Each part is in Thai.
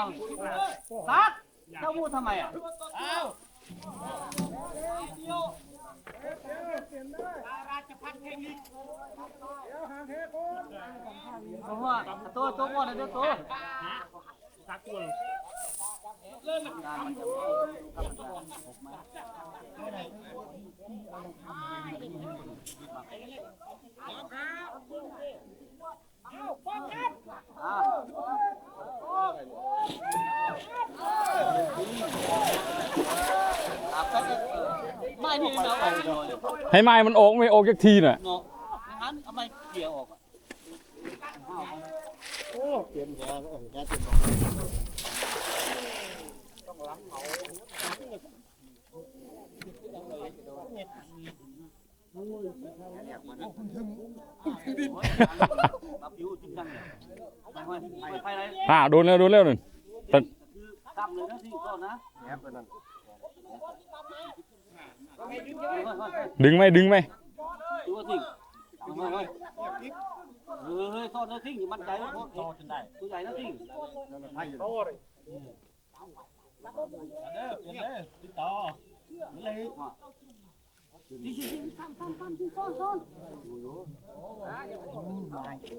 าวซักเจ้าพูดทำไมอะอ้าวเพราะว่าตัวตัวก่อนนะเดี๋ยวตัวซักตัวเริ่มงานมันจะออกมาอ้าว ไม่นี่เราออกเลยให้ไม้มันออกไม่ออกจากทีน่ะเนาะงั้เอาไม่เกี่ยวออกอะรับผิวจริงจังเนี่ยไปไปไปไปเลยอ่าโดนแล้วโดนแล้วหนึ่ง คือตั้มเลยนะที่ก่อนนะเฮ้ยเฮ้ยเฮ้ยดึงไหมดึงไหมตัวทิ้งเฮ้ยเฮ้ยเฮ้ยเฮ้ยซ่อนนะทิ้งมันใจมันโคตรจนได้ตัวใหญ่นะทิ้งไม่ไม่ไม่ไม่มันเร่งนี่แหละต่อสองหมดไม่มันเร่ง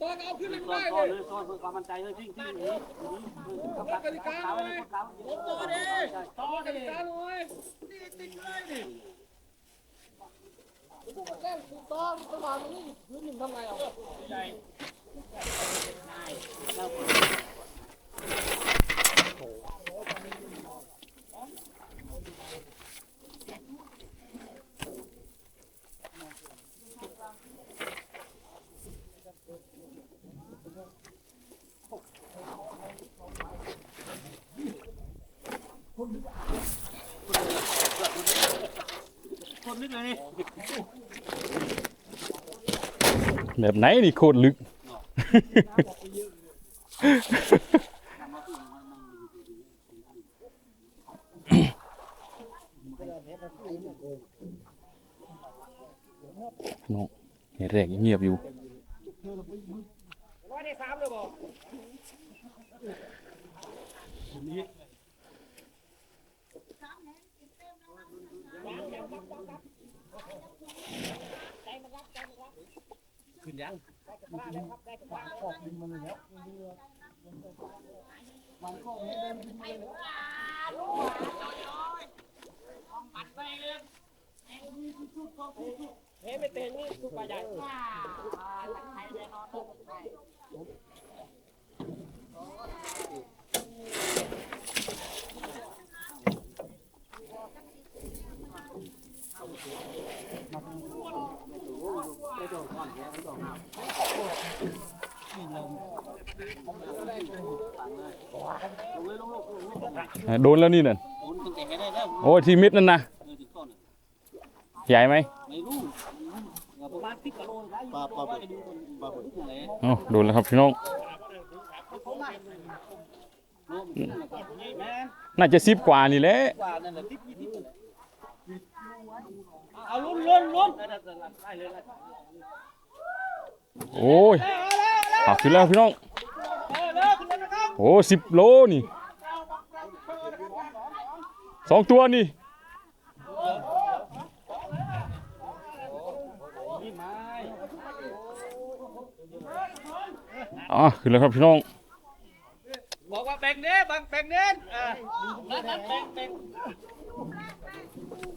ตัวเอาขึ้นซ่อนซ่อนเลยซ่อนเพื่อความมั่นใจเลยทิ้งทิ้งนี้กติกาเลยกติกาเลยตัวดิต่อกันกันเลยนี่ติดเลยดิกูมาแก้ถูกต้องสว่างนี่พื้นหนึ่งทำไงอะ คนนึกเลยนี่แบบไหนนี่โคตรลึก น้องเห็นแรกเงียบอยู่ร้อยได้สามเลยบอก เฮ้ไม่เต็นนี่คือปลาใหญ่นแล้วนี่น่ะคุณตั้งแต่ได้แล้วโอ้ยทีมิดนั่นนะเออถึงต้นใหญ่ โดนแล้วนี่นั่นโอ้ทีมิดนั่นนะใหญ่ไหมโอ้โดนแล้วครับพี่น้อง น่าจะซิบกว่านี่แหละเลุ้โอ้ย โอ้ยปักขึ้นแล้วพี่น้องโอ้สิบโลนี่สองตัวนี่นี่ไม้อะขึ้นแล้วครับพี่น้อง บอกว่าแบ่งเด้บังแบ่งเด้เออนั่นนั่นแบ่งแบ่ง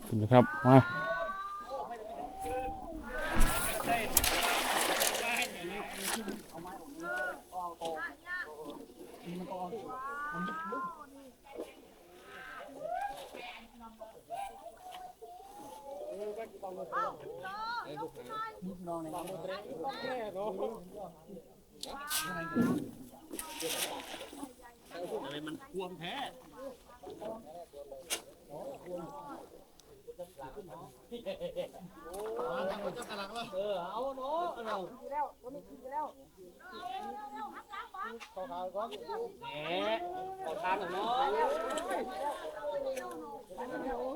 ขึ้นนะครับมา มีดึงพี่น้องมีดึงครับกระนินบอกเยอะตัวเดียวมันที่อนแหมต่อทางเออ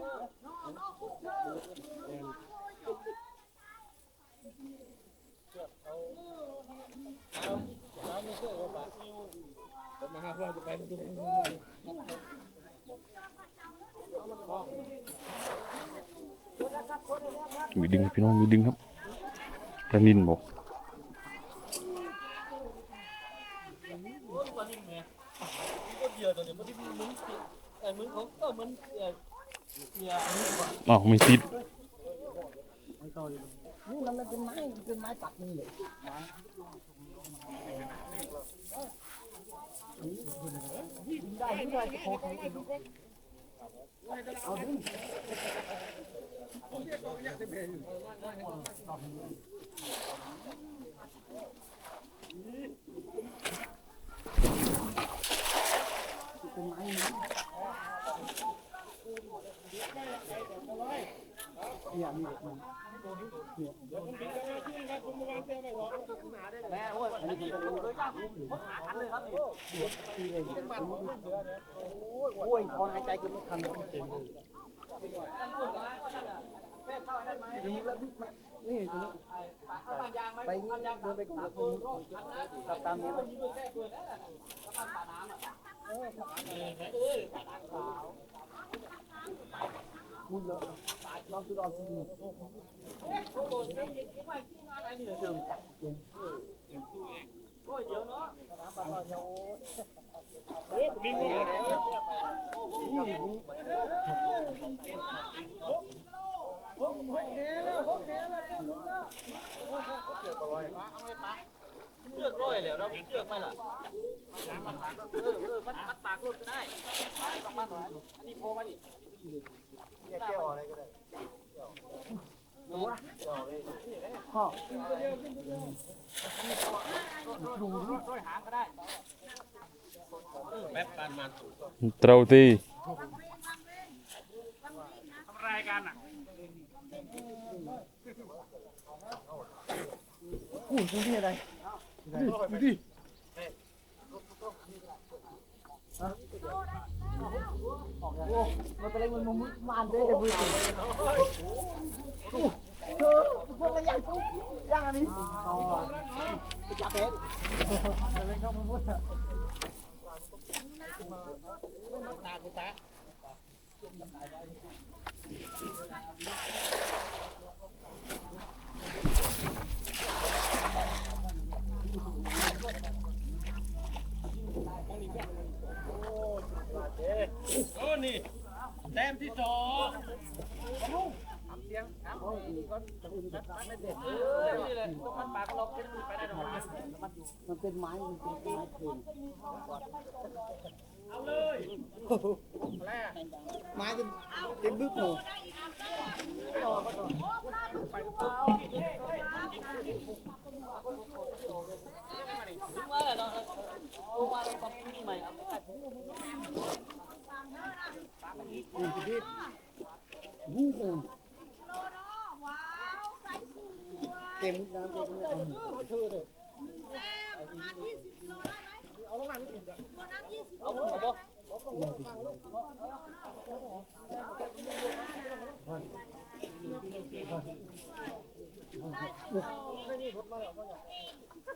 มึงของก็มันเออเนี่ยอ้าวไม่ติดนี่มันเป็นไม้เป็นไม้ตัดนี่เลย โอ้ยคอนหายใจก็ไม่ทันเต็มเลยนี่ตรงนี้ ไปนี่เดินไปกับตรงนี้กับตามนี้มุดเลยลองดูลองดู เลือกร้อยแล้วเราเลือกไปล่ะเออเออมันมันปากรถก็ได้อันนี้โพมาดิ แก้วอะไรก็ได้ พ่อร้อยหางก็ได้แป๊บปานมันเตราตีทำรายการอะพูที่อะไรดูดิโอ้มันเป็นอะไรมันมุดมันได้แต่มือเธอพวกอะไรย่างย่างอันนี้อ๋อจับเป็ดอะไรเข้ามามุดอะโอ้นี่แต้มที่สองเออนี่แหละต้อง มันปากเราเป็นไปได้หรอมันเป็นไม้ มันเป็นไม้เพลงเอาเลยไม้เป็นเป็นบึ้งหนูว่าแหละเนาะโอ้มาเลยความคิดใหม่เอา บู้คนเต็มน้ำเต็มน้ำ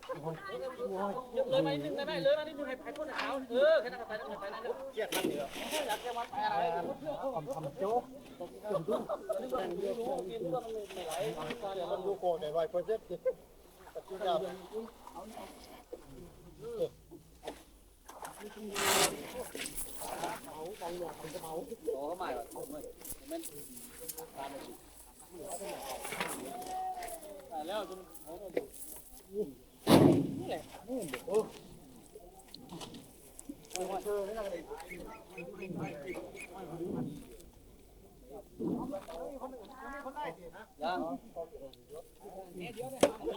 เลยไานิดนึงได้ไหมเลยมานิดนึงให้ไปคนหนาวเออแค่นั้นก็ไปแล้วไปแล้วเกียดมันเหนืออยากจะมันไปอะไรทำทำโจ๊กมันดูโกีงแต่ร้อเกียเปอร์เซ็นต์ปัจจุบันเขาบางอย่างเป็นเขาโอ้ไม่หรอกไม่มันตามไปแล้วจนเขา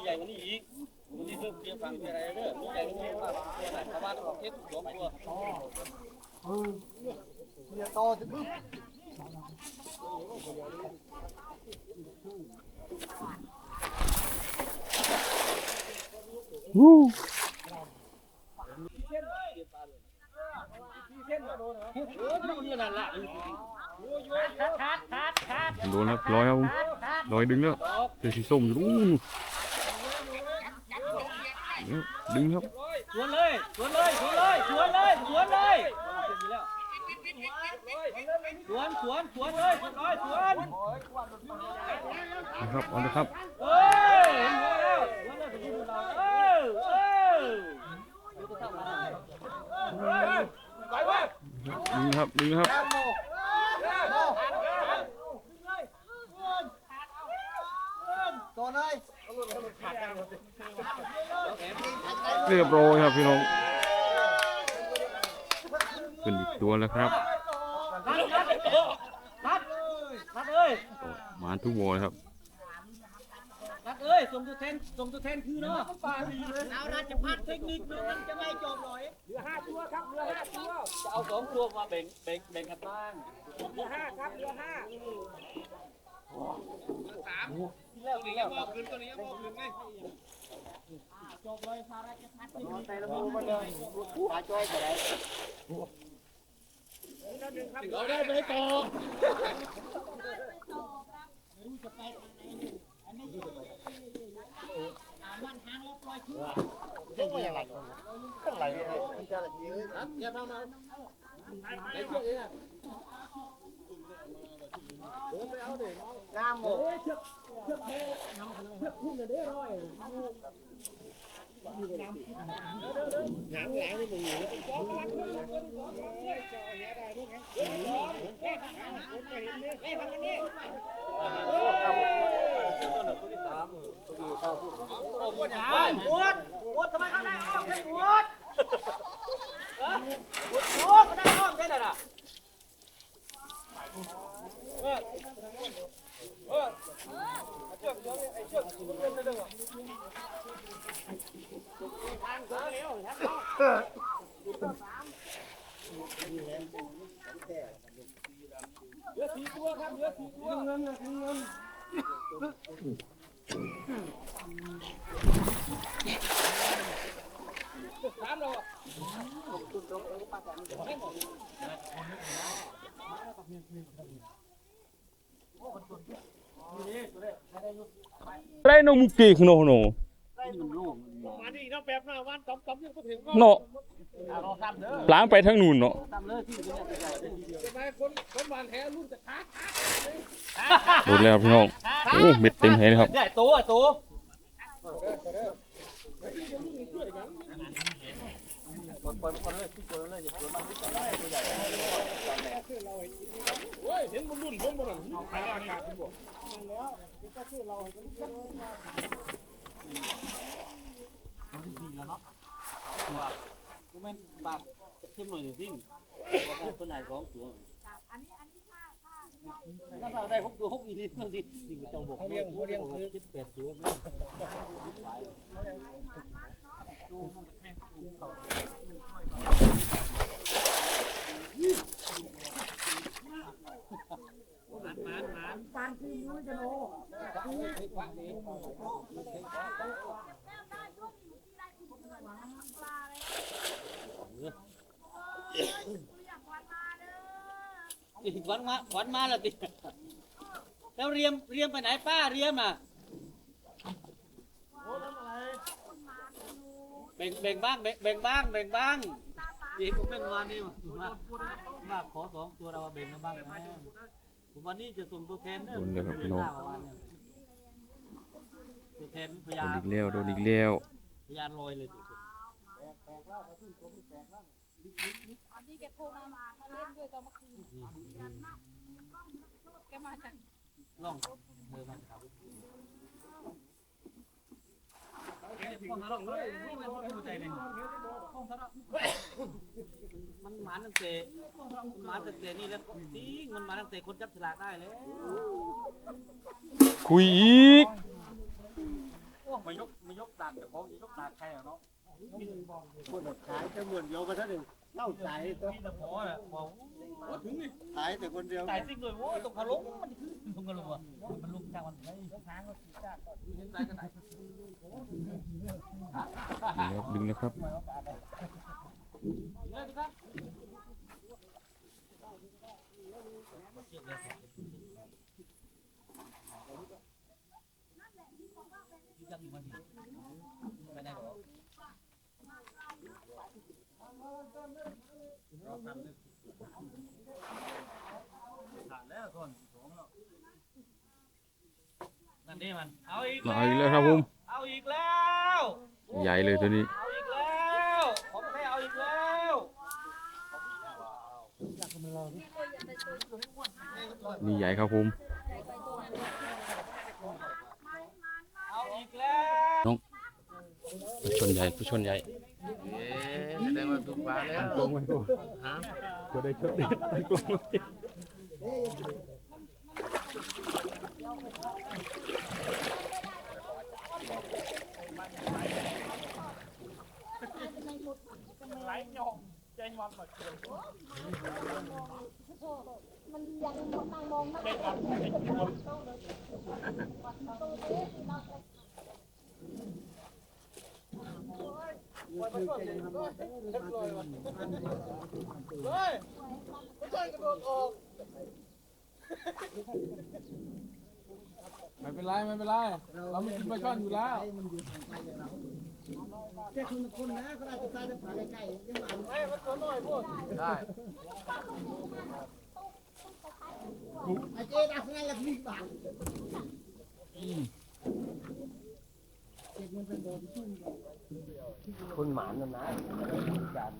ใหญ่กว่านี้อีกมันนี่เพิ่มเพียงฟังเพียอะไรเด้อมีใหญ่กว่านี้ฟังเพียอะไรชาวบ้านออกเทปสวมตัวเออเนี่ยต่อจะปึ๊บ โดนแล้วร้อยครับร้อยดึงแล้วเจอสีส้มอยู่นู่นดึงครับสวนเลยสวนเลยสวนเลยสวนเลยสวนเลยสวนสวนสวนเลยสวนเลยสวนนะครับเอาเลยครับเอ้ยหัวแล้วสวนเลยสวนเราเออเออ ดึงครับดึงครับโตเลยเรียบร้อยครับพี่น้องขึ้นอีกตัวแล้วครับนัดนัดนัดนัดเอ้ยมาทุกวอลครับนัด เอ้ยส่งตัวแทนส่งตัวแทนคือเนาะเอาราชพัฒเทคนิคมันจะไม่จบหน่อยเหลือห้าตัวครับเหลือห้าตัวจะเอาสองตัวมาแบ่งแบ่งแบ่งกันบ้างเหลือห้าครับเหลือห้าสามแล้วนี่แล้วคืนตัวนี้ยังคืนไงแต่ละมือมันเลยปลาจ้อยไปไหนเราได้ไปต่อยังไม่ยังไงข้างไหล เลยมันจะอะไรเยอะ อย่าทำมาไอ้พวกนี้น้ำหมดปวดปวดปวดทำไมเขาได้อ้อมแค่ปวดปวดปวดเขาได้อ้อมแค่ไหน ไรโนมุกิคือโนโนมาดิน้องแป๊บหน้าวันต้อมต้อมยังไม่ถึงเนาะ รอซ้ำเด้อล้างไปทั้งนู่นเนาะซ้ำเลยที่เป็นใหญ่ใช่ไหมคนคนบานแท้รุ่นจะคักโดนแล้วพี่น้องโอ้เบ็ดเต็มแหเลยครับใหญ่ตัวตัวเห็นมันรุ่นผมบ่นั่น ไปอากาศผมบ่กูแม่นปากเข้มหน่อยหนึ่งสิ่งคนไหนของตัวถ้าเราได้หกตัวหกอีกทีเพื่อนที่สิ่งที่ต้องบอกเขาเรียกเขาเรียกคือคิดแปดตัวอีกวันมาวันมาแล้วติแล้วเรียมเรียมไปไหนป้าเรียมอะแบ่งแบ่งบ้างแบ่งแบ่งบ้างแบ่งบ้างดีผมเป็นวันนี้มามาขอสองตัวเราแบ่งกันบ้างนะผมวันนี้จะส่งตัวแทนเด้อโดนแล้วครับพี่น้องตัวแทนพโดยานนอีกแล้วโดนอีกแล้วพยานลอยเลย กแตกเล่ามาที่ตัวไม่แตกเล่าอันนี้แกโทรมามาเขาเล่นด้วยตอนเมื่อคืนแกมาจากล่องเออมันครับห้อมันห้องใจเลยห้องนรกมันมาตั้งแต่มันหมาตั้งแต่นี่แล้วจริงมันมาตั้งแต่คนจับฉลากได้แล้วคุยอีกโอ้มายกมายกตากแต่เของยกตากใครเหรอเนาะ คนขายจะเหมือนเดียวกันเท่านึงเล่าขายตัวพี่ตะพอน่ะบอกถึงนี่ขายแต่คนเดียวตายซิ่งเลยโว้ยตรงขาลงมันขึ้นตรงขาลงอะมันลุกทางมันได้ทางก็ขี่จ้าเห็นไหนกันไหนดึงนะครับเลยครับไปไหนหรอ ขาดแล้วก่อนสองแล้วนั่นนี่มัน เอาอีกมาอีกแล้วครับผม เอาอีกแล้ว ใหญ่เลยตัวนี้ เอาอีกแล้วผมไม่เอาอีกแล้วนี่ใหญ่ครับผม เอาอีกแล้ว ผู้ชนใหญ่ ผู้ชนใหญ่แสดงว่าถูกปลาแล้วก็ได้ชดเด็ดตั้งกลงมันยังมองมองไม่ ไม่เป็นไรไม่เป็นไร เราไม่กินปลาช่อนอยู่แล้วแค่คุณคนนะก็ได้จะใส่ได้ปลาใกล้ๆยังหวานได้ไอเจ๊ดักไงละพี่บาท คนหมานนะนะกัน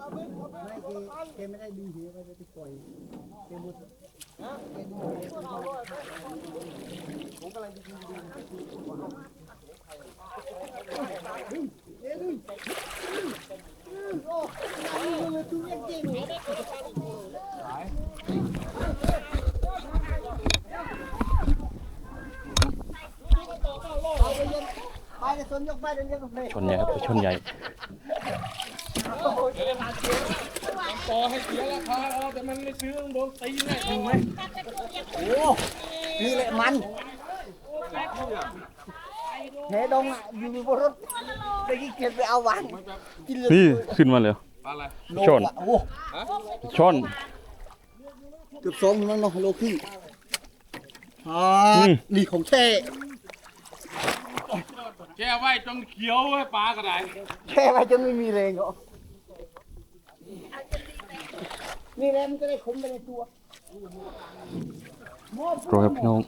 ไม่เกไม่ได้ดูเหวไม่ได้ไปปล่อยเกมุดเกดูผมกำลังจะดูดูเอ้ยดูโอ้ยมันตัวยังเก่งเลยเอาไปเย็นไปในสวนยกไปเดี๋ยวเรียกไป ชนใหญ่ครับผู้ชนใหญ่ต่อให้เสียราคาเอาแต่มันไม่ซื้อต้องโดนตีแน่ถูกไหมโอ้นี่แหละมันแหดงอะอยู่บนรถไปกี่เกียจไปเอาวางกินเลยนี่ขึ้นมาเลยปลาอะไรโลช่อนละโอ้ช่อนเกือบสองนั่นเนาะโลครึ่งอ่าอืมนี่ของแท้ แช่ไว้จนเขียวไว้ปลากระไดแช่ไว้จนไม่มีแรงเหรอนี่แหละมันก็ได้ขมไปในตัวรอครับพี่น้อง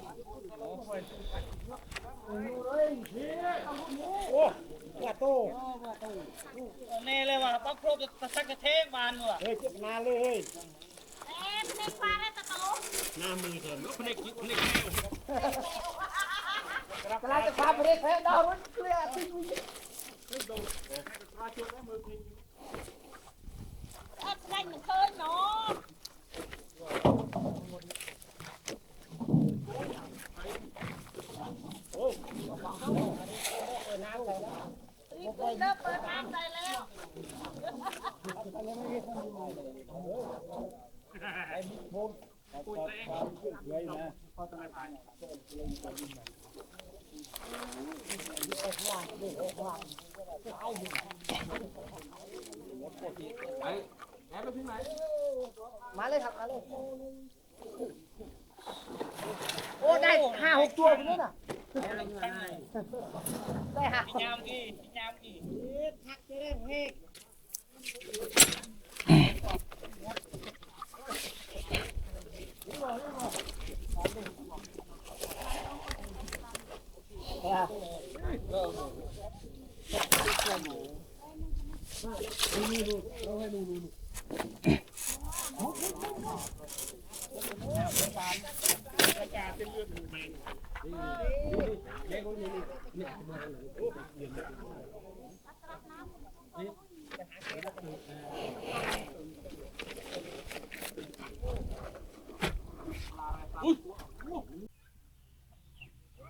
แน่เลยว่ะปักโครกจะสักกระเทงบานว่ะเฮ้ยเจ็บนานเลยเฮ้ยเอ๊ะเป็นปลาแล้วตะโตกำลังจะพาไปเรียก แพ้ดาวรถเคลียร์ทิ้งไว้เอ๊ะได้เหมือนเคยเนาะรีบเลิกเปิดน้ำได้ มาเลยครับมาเลย โอ้ได้ห้าหกตัวไปนู่นน่ะ ได้ห้าหก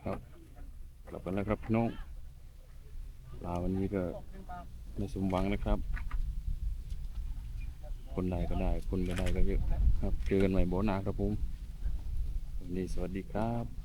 ครับกลับกันแล้วครับพี่น้องาวันนี้ก็ไม่สมหวังนะครับ คนใดก็ได้ คนไม่ได้ก็เยอะครับ เจอกันใหม่โบอหนาครับผมวันนี้สวัสดีครับ